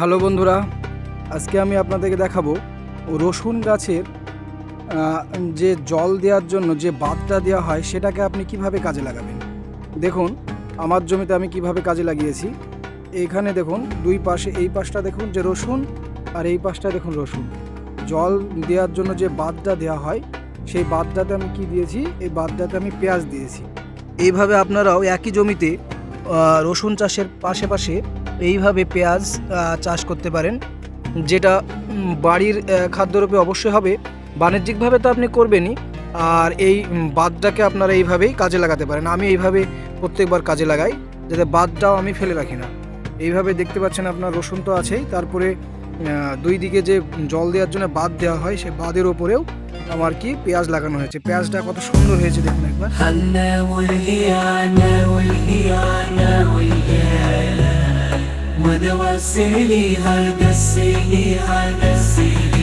Hello বন্ধুরা, আজকে আমি আপনাদেরকে দেখাবো রসুন গাছের যে জল দেওয়ার জন্য যে বাদটা দেওয়া হয় সেটাকে আপনি কীভাবে কাজে লাগাবেন? দেখুন, আমার জমিতে আমি কীভাবে কাজে লাগিয়েছি। এইখানে দেখুন, দুই পাশে, এই পাশটা দেখুন যে রসুন আর এই পাশটা দেখুন রসুন। জল দেওয়ার জন্য যে বাঁধটা দেওয়া হয়, সেই বাঁধটাতে আমি কি দিয়েছি? এই বাদটাতে আমি পেঁয়াজ দিয়েছি। এইভাবে আপনারাও একই জমিতে রসুন চাষের পাশে পাশে এইভাবে পেঁয়াজ চাষ করতে পারেন, যেটা বাড়ির খাদ্যরূপে অবশ্যই হবে। বাণিজ্যিকভাবে তো আপনি করবেনই, আর এই বাদটাকে আপনারা এইভাবেই কাজে লাগাতে পারেন। আমি এইভাবে প্রত্যেকবার কাজে লাগাই, যাতে বাদটাও আমি ফেলে রাখি না। এইভাবে দেখতে পাচ্ছেন আপনার রসুন তো আছেই। তারপরে দুই দিকে যে জল দেওয়ার জন্য বাদ দেওয়া হয় সেই বাদের ওপরেও আমার কি পেঁয়াজ লাগানো হয়েছে। পেঁয়াজটা কত সুন্দর হয়েছে দেখুন একবার। ونوسي ليها هذا ليها هذا ليها